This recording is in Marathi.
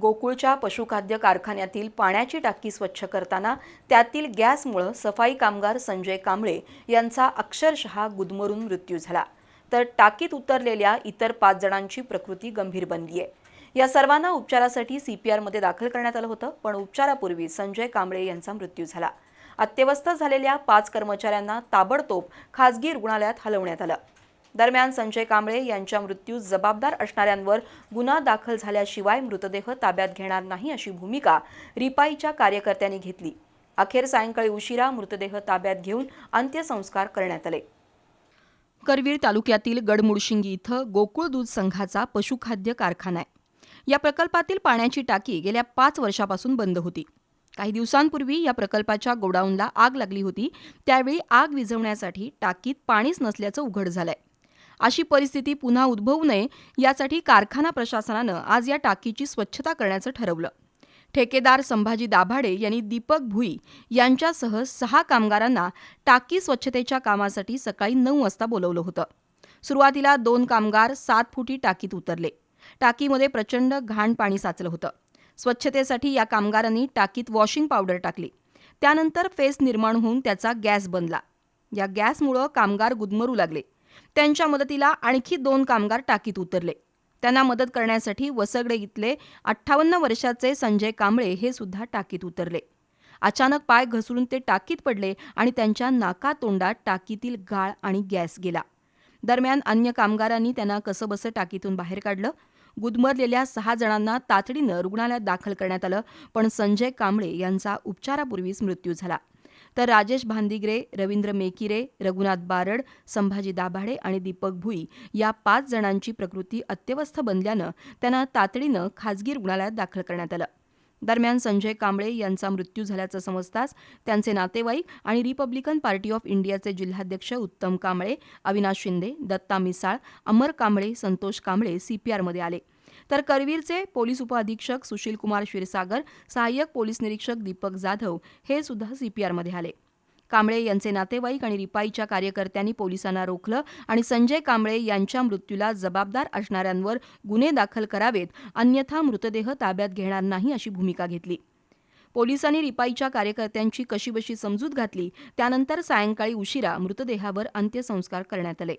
गोकुळच्या पशुखाद्य कारखान्यातील पाण्याची टाकी स्वच्छ करताना त्यातील गॅसमुळं सफाई कामगार संजय कांबळे यांचा अक्षरशः गुदमरून मृत्यू झाला. तर टाकीत उतरलेल्या इतर पाच जणांची प्रकृती गंभीर बनली आहे या सर्वांना उपचारासाठी सीपीआरमध्ये दाखल करण्यात आलं होतं पण उपचारापूर्वी संजय कांबळे यांचा मृत्यू झाला. अत्यवस्थ झालेल्या पाच कर्मचाऱ्यांना ताबडतोब खासगी रुग्णालयात हलवण्यात आलं. दरम्यान संजय कांबळे यांच्या मृत्यूस जबाबदार असणाऱ्यांवर गुन्हा दाखल झाल्याशिवाय मृतदेह ताब्यात घेणार नाही अशी भूमिका रिपाईच्या कार्यकर्त्यांनी घेतली. अखेर सायंकाळी उशिरा मृतदेह ताब्यात घेऊन अंत्यसंस्कार करण्यात आले. करवीर तालुक्यातील गडमुडशिंगी इथं गोकुळ दूध संघाचा पशुखाद्य कारखाना आहे. या प्रकल्पातील पाण्याची टाकी गेल्या पाच वर्षापासून बंद होती. काही दिवसांपूर्वी या प्रकल्पाच्या गोडाऊनला आग लागली होती. त्यावेळी आग विझवण्यासाठी टाकीत पाणीच नसल्याचं उघड झालंय. अशी परिस्थिती पुन्हा उद्भवू नये यासाठी कारखाना प्रशासनानं आज या टाकीची स्वच्छता करण्याचं ठरवलं. ठेकेदार संभाजी दाभाडे यांनी दीपक भुई यांच्यासह सहा कामगारांना टाकी स्वच्छतेच्या कामासाठी सकाळी नऊ वाजता बोलवलं होतं. सुरुवातीला दोन कामगार सात फुटी टाकीत उतरले. टाकीमध्ये प्रचंड घाण पाणी साचलं होतं. स्वच्छतेसाठी या कामगारांनी टाकीत वॉशिंग पावडर टाकली. त्यानंतर फेस निर्माण होऊन त्याचा गॅस बनला. या गॅसमुळं कामगार गुदमरू लागले. त्यांच्या मदतीला आणखी दोन कामगार टाकीत उतरले. त्यांना मदत करण्यासाठी वसगडे इथले अठ्ठावन्न वर्षाचे संजय कांबळे हे सुद्धा टाकीत उतरले. अचानक पाय घसरून ते टाकीत पडले आणि त्यांच्या नाकातोंडात टाकीतील गाळ आणि गॅस गेला. दरम्यान अन्य कामगारांनी त्यांना कसंबसं टाकीतून बाहेर काढलं. गुदमरलेल्या सहा जणांना तातडीनं रुग्णालयात दाखल करण्यात आलं पण संजय कांबळे यांचा उपचारापूर्वीच मृत्यू झाला. तर राजेश भांदिग्रे रवींद्र मेकिरे रघुनाथ बारड संभाजी दाभाडे आणि दीपक भुई या पाच जणांची प्रकृती अत्यवस्थ बनल्यानं त्यांना तातडीनं खाजगी रुग्णालयात दाखल करण्यात आलं. दरम्यान संजय कांबळे यांचा मृत्यू झाल्याचं समजताच त्यांचे नातेवाईक आणि रिपब्लिकन पार्टी ऑफ इंडियाचे जिल्हाध्यक्ष उत्तम कांबळे अविनाश शिंदे दत्ता मिसाळ अमर कांबळे संतोष कांबळे सीपीआरमध्ये आले. तर करवीरचे पोलीस उपअधीक्षक सुशील कुमार क्षीरसागर सहाय्यक पोलीस निरीक्षक दीपक जाधव हे सुद्धा सीपीआरमध्ये आले. कांबळे यांचे नातेवाईक आणि रिपाईच्या कार्यकर्त्यांनी पोलिसांना रोखलं आणि संजय कांबळे यांच्या मृत्यूला जबाबदार असणाऱ्यांवर गुन्हे दाखल करावेत अन्यथा मृतदेह ताब्यात घेणार नाही अशी भूमिका घेतली. पोलिसांनी रिपाईच्या कार्यकर्त्यांची कशीबशी समजूत घातली त्यानंतर सायंकाळी उशिरा मृतदेहावर अंत्यसंस्कार करण्यात आले.